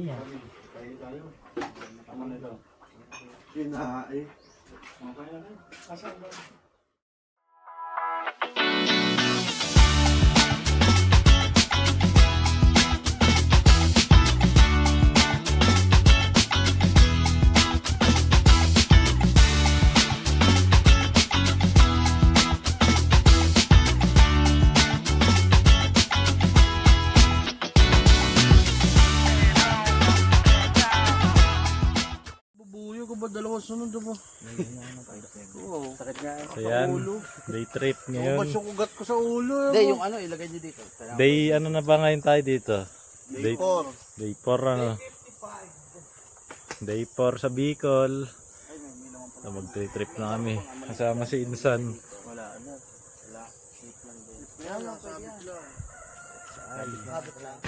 iyan. Tayo tayo. Ano na rin. Asan ba? Trip Ngayon. ngayon. Mas yung ugat ko sa ulo. Hindi, yung ano, ilagay nyo dito. Kailangan- Day ano na ba ngayon tayo dito? Day 4. Day 4 ano? Day 4 sa Bicol. So, mag-trip na kami. Kasama si Insan. Wala ano. Wala. Safe lang din. Yan lang, sabit lang. Sabit lang.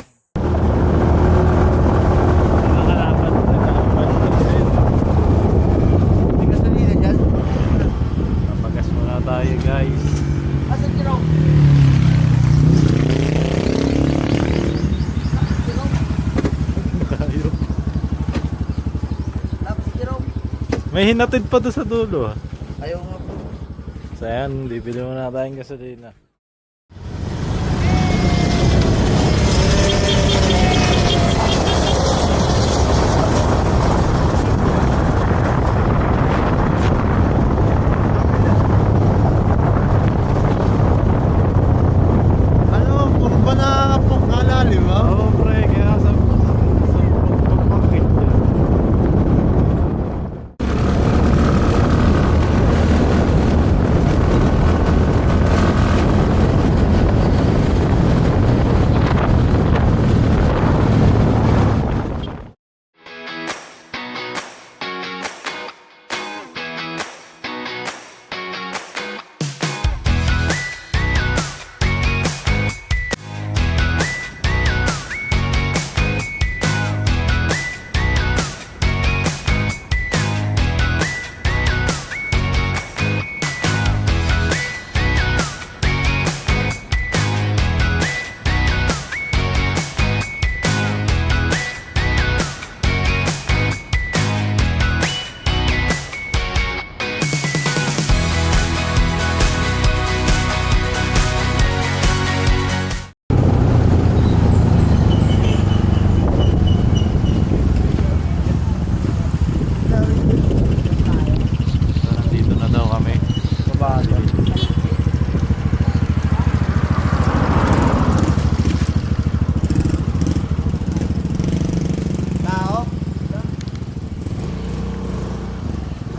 Nakakalaban. Nakakalaban. Hindi ka salina dyan? Papagas muna tayo guys. Asan Rob? Tayo. May hinatid pa doon sa dulo. ah. Ayaw nga po. So ayan, bibili muna tayong gasolina.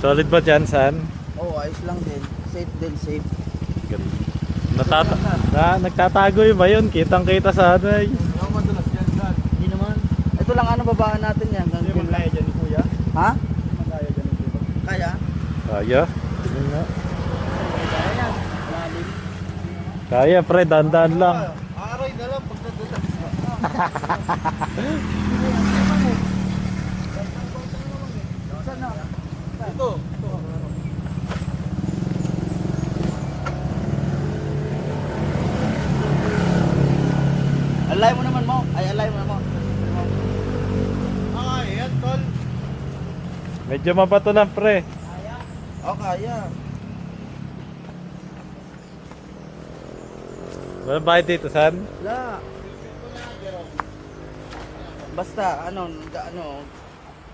Solid ba dyan, San? Oo, ayos lang din. Safe din, safe. Ganda. Natata na, nagtatago yun ba yun? Kitang kita sa ano eh. Ang madalas yan dyan. Hindi naman. Ito lang ano, babaan natin yan. Hindi Hanggang man kaya dyan ni kuya. Ha? Hindi man kaya dyan ni kuya. Kaya? Kaya? Yun nga. Kaya yan. Lalim. Kaya pre, dandan lang. Aray na lang pagdating. Saan Ito. Ito. Alay mo naman mo. Ay, alay mo naman. Ah, yan tol. Medyo mabato lang pre. Oh, kaya. Wala ba dito, San? Wala. Basta, ano, ano,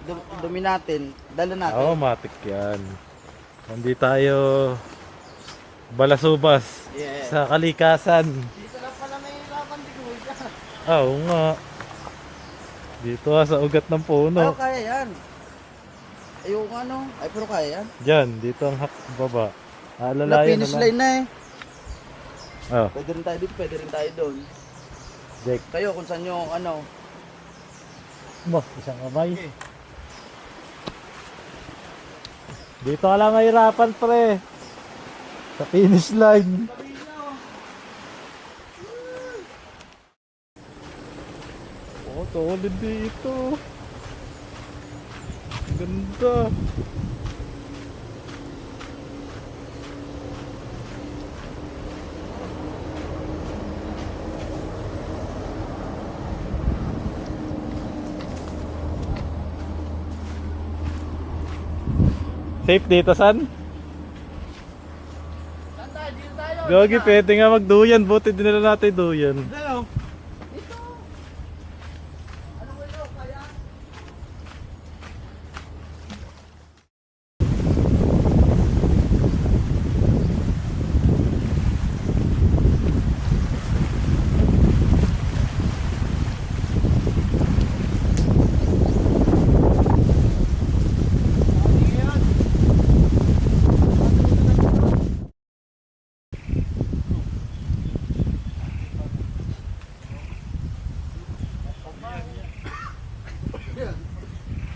dum- dumi natin, dala natin. Oo, matik yan. Hindi tayo balasubas Yeah. sa kalikasan. Dito na pala may laban di kuya. Ah, Oo nga. Dito ah, sa ugat ng Pero puno. kaya yan. Ay, yung ano, ay pero kaya yan. Diyan, dito ang hak baba. Na Alalayan finish na lang. line na eh. Oh, Pwede rin tayo dito, pwede rin tayo doon. Jake. Kayo kung saan yung ano. Mo, isang kamay. Dito ka lang mahirapan, pre. Sa finish line. Oh, solid dito. Ganda. Safe dito, san? Gogi, pwede nga magduyan. Buti dinala natin duyan. Dito. Dito. Ano ba yun? Kaya?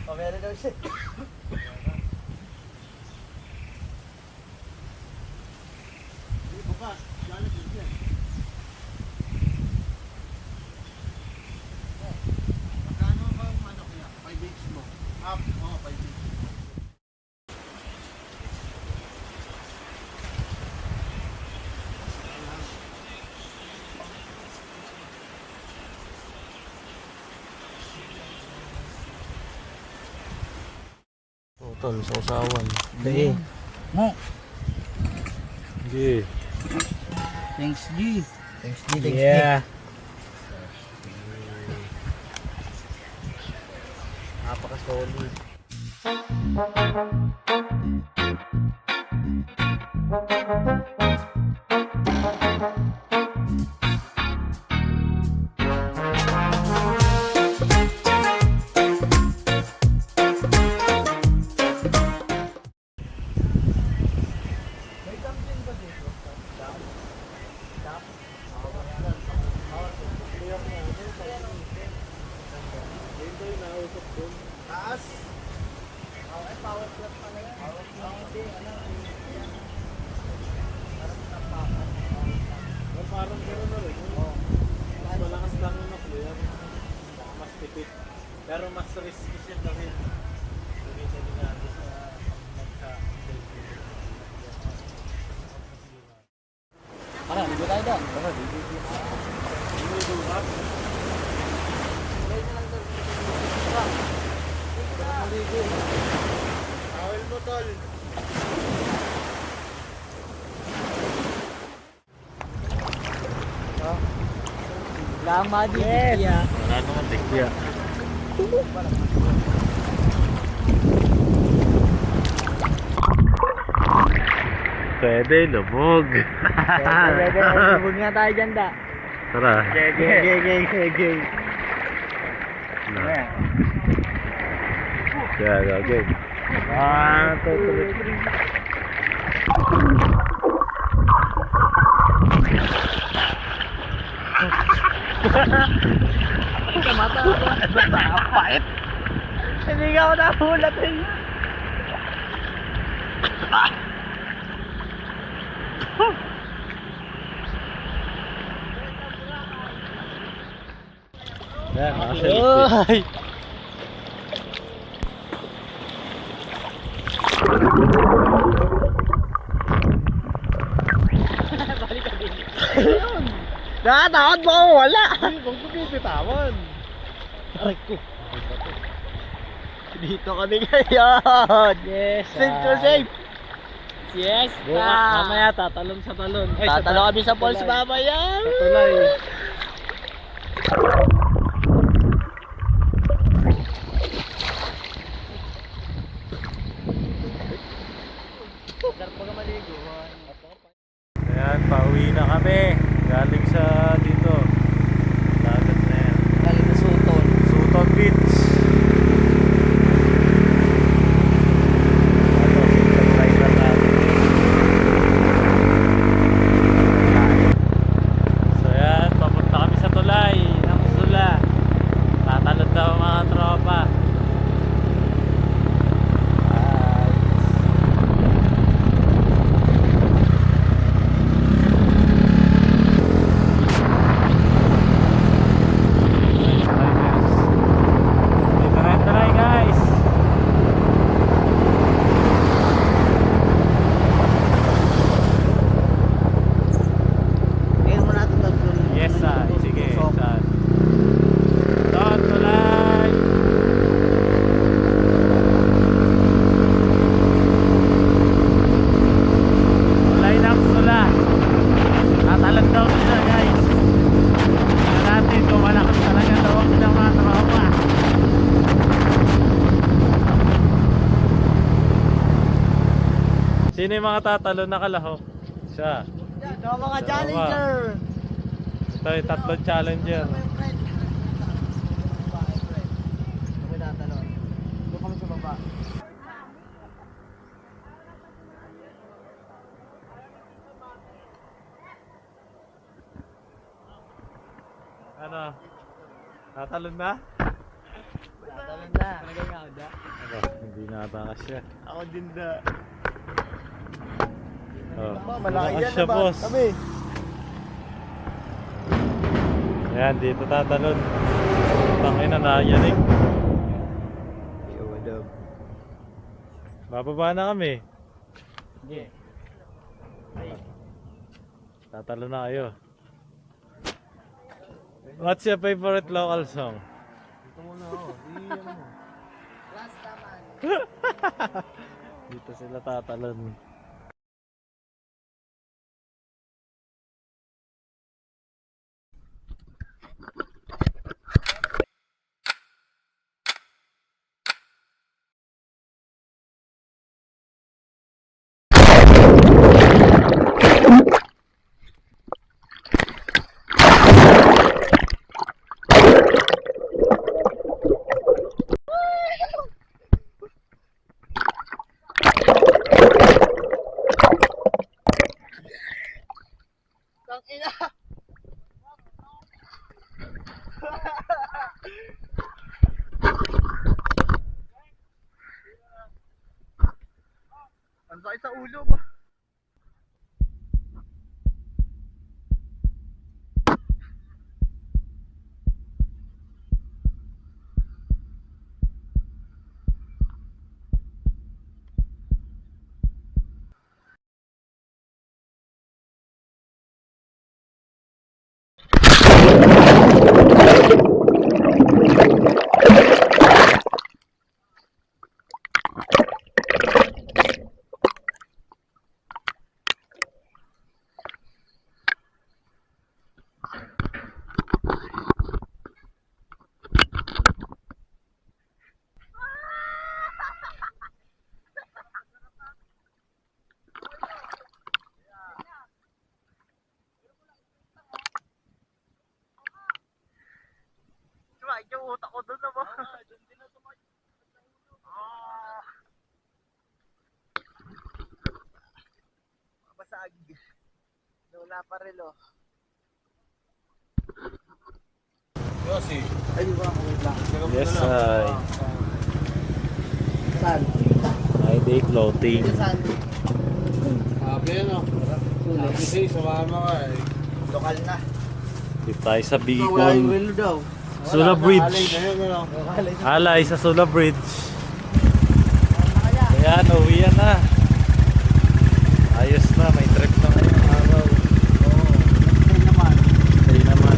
Pamera daw siya. Magkano ba ang ano kaya? 5 weeks mo? Up, oh, 5 weeks. Total, sa usawan. Hindi. Mo. Hindi. Thanks G. Thanks G, thanks Yeah. Napaka-solid. Taas. Lama di yes. Wala naman tikya. Pwede, lubog. Huwag nga tayo dyan da. Tara. Gege, gege, gege. Na. Kaya, okay. Ah, tutuloy. Mata ako. Napait. Hindi ka ako nahulat eh. Yan, nakaselfie. Nakatakot mo ako wala. Huwag ko pipitawan. Aray ko. Dito kami ngayon. Yes. Safe to safe. Yes. Ah. mamaya tatalon sa talon. Ay, Tatalo kami sa tulay. mamaya. Sa tulay. Ayan, pauwi na kami. Galing sa dito. Dagat na yan. Galing na suton. Suton Beach. Ano, subscriber natin. So yan, papunta kami sa tulay ng Sula. Tatalon daw ang mga tropa. Bye. Sino yung mga tatalo na kalahok? Siya. Ito ang mga challenger. Ito yung tatlong challenger. Ano? Tatalon na? Tatanong na. Talaga nga ako da. Ano? Hindi na ata siya. Ako din da. Oh. Yan siya, na ba? boss. Kami. Ayan, dito tatalon. Tangin na nayanig. Yo, what up? Bababa na kami. Sige. Tatalo na kayo. What's your favorite local song? Ito muna ako. Di. Last naman. Dito sila tatalon. over. Wala pa rin oh. Yossi. Ay, ba? Wait lang. Yes, ay. Saan? Ay, day floating. Saan? Sabi ano. Sabi sa'yo, sumama ka eh. Lokal na. Dito tayo sa Wala yung Bicol. Sula Bridge. Alay sa Sula Bridge. Ayan, uwi yan na. Ayos na, may trip na ngayong araw. Oo. Ay naman. Stay naman.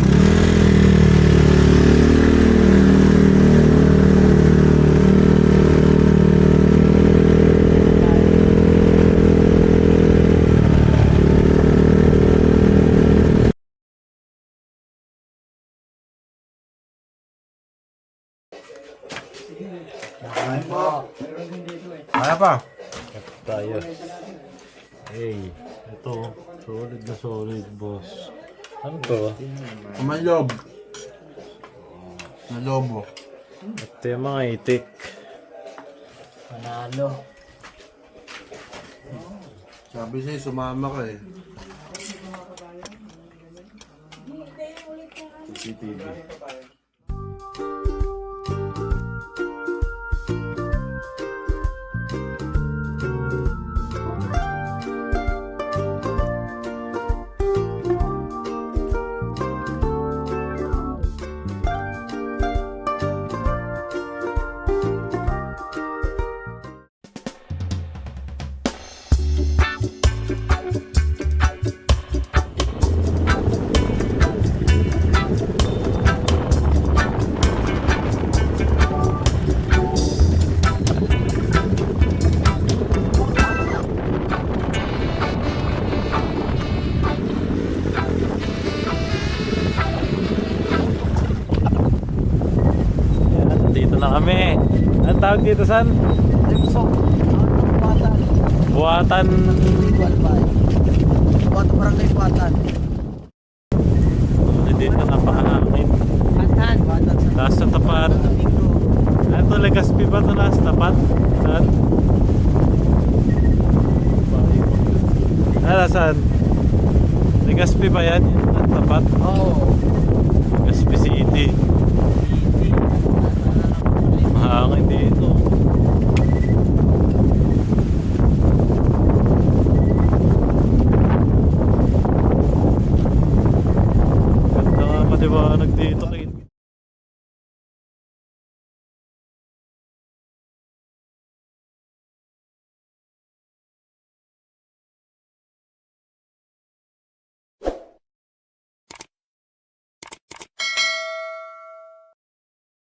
Pa. tayo. Hey, ito. Solid na solid, boss. Ano to? Malob. Nalobo. Ito yung mga itik. Panalo. Sabi sa'yo, sumama ka eh. CCTV. Na. Anong tawag dito, San? Limsok. Bata? Buwatan. Ba? Buwatan barangay Buwatan. Dito napakahangin. Buwatan. Buwatan sa sa tapat. Ito, Legazpi ba ito last tapat? Saan? Ah, saan? Legazpi ba yan? Ang tapat? Oo. Legazpi City.